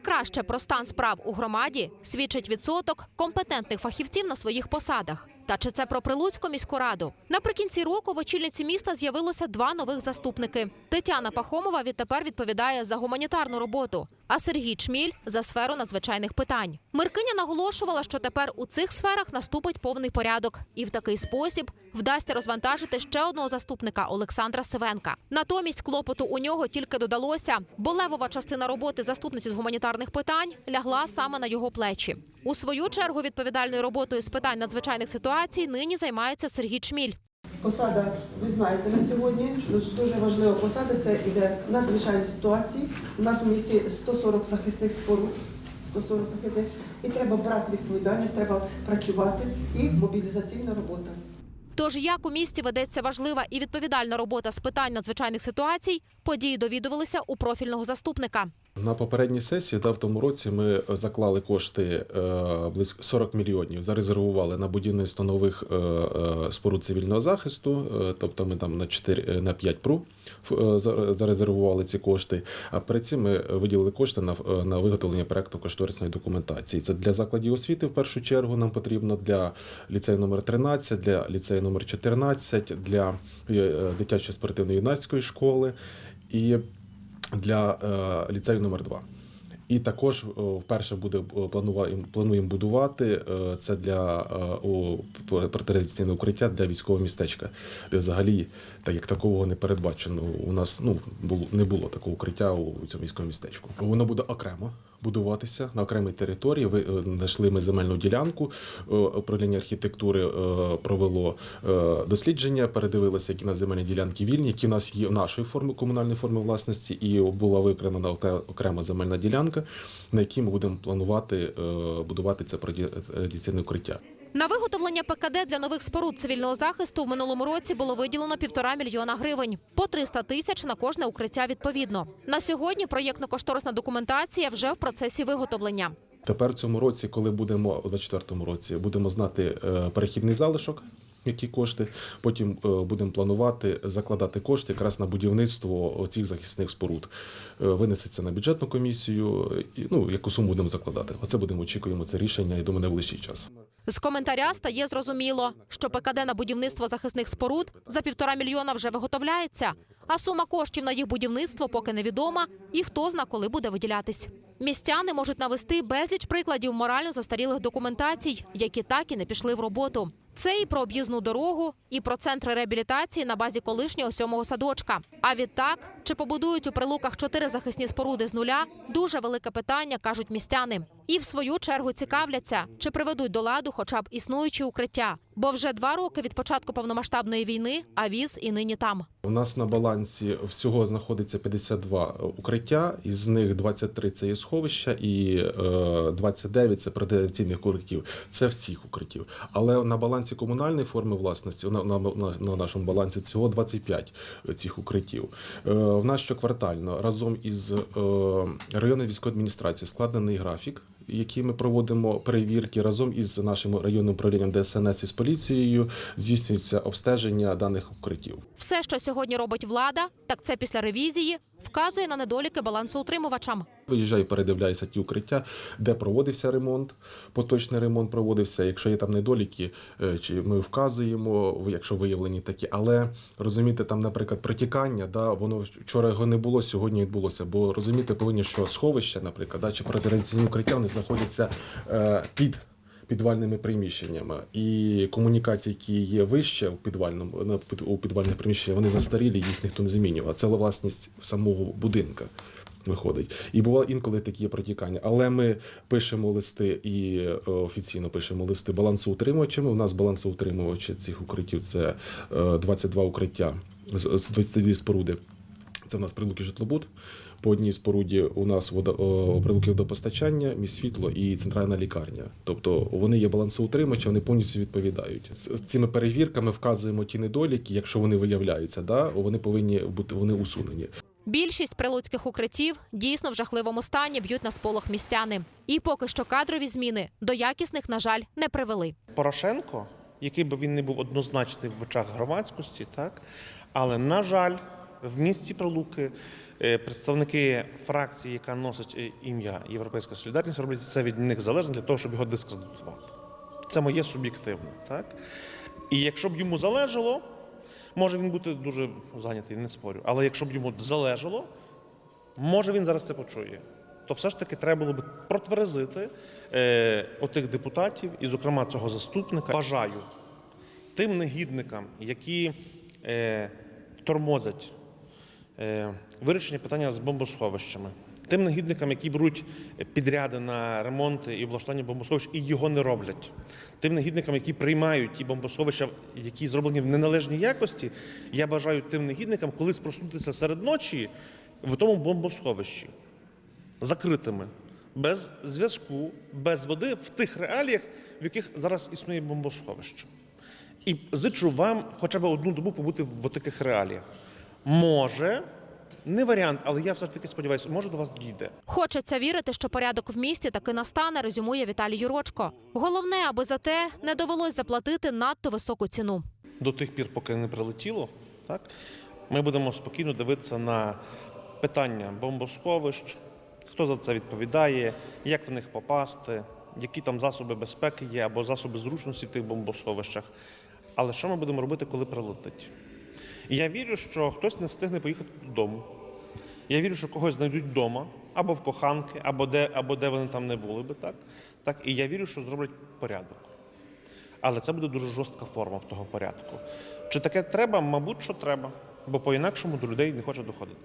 Найкраще про стан справ у громаді свідчить відсоток компетентних фахівців на своїх посадах. Та чи це про Прилуцьку міську раду? Наприкінці року в очільниці міста з'явилося два нових заступники. Тетяна Пахомова відтепер відповідає за гуманітарну роботу, а Сергій Чміль за сферу надзвичайних питань. Миркиня наголошувала, що тепер у цих сферах наступить повний порядок, і в такий спосіб вдасться розвантажити ще одного заступника Олександра Сивенка. Натомість клопоту у нього тільки додалося, бо левова частина роботи заступниці з гуманітарних питань лягла саме на його плечі. У свою чергу відповідальною роботою з питань надзвичайних ситуацій нині займається Сергій Чміль. Посада, ви знаєте, на сьогодні дуже важлива посада. Це іде надзвичайні ситуації. У нас у місті 140 захисних споруд, 140 захисних, і треба брати відповідальність, треба працювати і мобілізаційна робота. Тож як у місті ведеться важлива і відповідальна робота з питань надзвичайних ситуацій, події довідувалися у профільного заступника. На попередній сесії, да, в тому році, ми заклали кошти е, близько 40 мільйонів, зарезервували на будівництво нових е, е, споруд цивільного захисту. Тобто ми там на 4, е, на 5 пру зарезервували ці кошти. А перед цим ми виділили кошти на, на виготовлення проекту кошторисної документації. Це для закладів освіти в першу чергу нам потрібно для ліцею номер 13, для ліцею номер 14, для е, дитячої спортивно-юнацької школи. І для е, ліцею номер 2 І також е, вперше буде е, плануємо будувати це для у укриття для військового містечка, де взагалі так як такого не передбачено. У нас ну було не було такого укриття у цьому військовому містечку. Воно буде окремо будуватися на окремій території. Ви е, знайшли ми земельну ділянку. Е, Управління архітектури е, провело дослідження, передивилося, які на земельні ділянки вільні, які в нас є в нашої форми комунальної форми власності, і була викремена окрема земельна ділянка, на якій ми будемо планувати будувати це радіаційне укриття. На виготовлення ПКД для нових споруд цивільного захисту в минулому році було виділено півтора мільйона гривень, по 300 тисяч на кожне укриття відповідно. На сьогодні проєктно-кошторисна документація вже в процесі виготовлення. Тепер цьому році, коли будемо у 24-му році, будемо знати е, перехідний залишок. Які кошти, потім е, будемо планувати закладати кошти якраз на будівництво цих захисних споруд. Е, Винесеться на бюджетну комісію. Ну яку суму будемо закладати? Оце будемо очікуємо це рішення. Я думаю, найближчий час. З коментаря стає зрозуміло, що ПКД на будівництво захисних споруд за півтора мільйона вже виготовляється, а сума коштів на їх будівництво поки невідома, і хто зна, коли буде виділятись. Містяни можуть навести безліч прикладів морально застарілих документацій, які так і не пішли в роботу. Це і про об'їзну дорогу, і про центри реабілітації на базі колишнього сьомого садочка. А відтак, чи побудують у прилуках чотири захисні споруди з нуля, дуже велике питання, кажуть містяни. І в свою чергу цікавляться, чи приведуть до ладу хоча б існуючі укриття. Бо вже два роки від початку повномасштабної війни, а віз і нині там. У нас на балансі всього знаходиться 52 укриття, із них 23 – це є сховища, і е, 29 – це протирадіаційних укриттів. Це всіх укриттів. Але на балансі комунальної форми власності, на, на, на, на нашому балансі всього 25 цих укриттів. Е, в нас щоквартально разом із е, районною військовою адміністрацією складений графік. Які ми проводимо перевірки разом із нашим районним управлінням ДСНС і з поліцією, здійснюється обстеження даних укриттів. Все, що сьогодні робить влада, так це після ревізії вказує на недоліки балансоутримувачам. Виїжджаю, передивляюся ті укриття, де проводився ремонт, поточний ремонт проводився. Якщо є там недоліки, е, чи ми вказуємо, якщо виявлені такі. Але розумієте, там, наприклад, протікання, да, воно вчора його не було, сьогодні відбулося. Бо розумієте, повинні, що сховища, наприклад, да, чи протирадіаційні укриття вони знаходяться е, під. Підвальними приміщеннями і комунікації, які є вище у підвальному у підвальних приміщеннях, вони застарілі, їх ніхто не змінював. Це власність самого будинка виходить. І бувало інколи такі протікання. Але ми пишемо листи і е, офіційно пишемо листи балансоутримувачами. У нас балансоутримувачі цих укриттів це е, 22 укриття з з 22 споруди. Це в нас прилуки житлобуд. По одній споруді у нас вода прилуки водопостачання, міст світло і центральна лікарня. Тобто вони є балансоутримувачі, вони повністю відповідають. З цими перевірками вказуємо ті недоліки, якщо вони виявляються, да, вони повинні бути вони усунені. Більшість прилуцьких укриттів дійсно в жахливому стані б'ють на сполох містяни. І поки що кадрові зміни до якісних, на жаль, не привели. Порошенко, який би він не був однозначний в очах громадськості, так але на жаль, в місті Прилуки е, представники фракції, яка носить е, ім'я Європейська Солідарність, роблять все від них залежне для того, щоб його дискредитувати. Це моє суб'єктивне. Так? І якщо б йому залежало, може він бути дуже зайнятий, не спорю. Але якщо б йому залежало, може він зараз це почує. То все ж таки треба було б протверезити е, отих депутатів, і, зокрема, цього заступника. Бажаю тим негідникам, які е, тормозять вирішення питання з бомбосховищами, тим негідникам, які беруть підряди на ремонти і облаштування бомбосховищ і його не роблять, тим негідникам, які приймають ті бомбосховища, які зроблені в неналежній якості, я бажаю тим негідникам колись проснутися серед ночі в тому бомбосховищі закритими, без зв'язку, без води в тих реаліях, в яких зараз існує бомбосховище. І зичу вам хоча б одну добу побути в таких реаліях. Може, не варіант, але я все ж таки сподіваюся, може до вас дійде. Хочеться вірити, що порядок в місті таки настане, резюмує Віталій Юрочко. Головне, аби за те не довелось заплатити надто високу ціну. до тих пір, поки не прилетіло, так, ми будемо спокійно дивитися на питання бомбосховищ, хто за це відповідає, як в них попасти, які там засоби безпеки є або засоби зручності в тих бомбосховищах. Але що ми будемо робити, коли прилетить? І я вірю, що хтось не встигне поїхати додому. Я вірю, що когось знайдуть вдома, або в коханки, або де, або де вони там не були би. Так? Так? І я вірю, що зроблять порядок. Але це буде дуже жорстка форма того порядку. Чи таке треба? Мабуть, що треба, бо по-інакшому до людей не хоче доходити.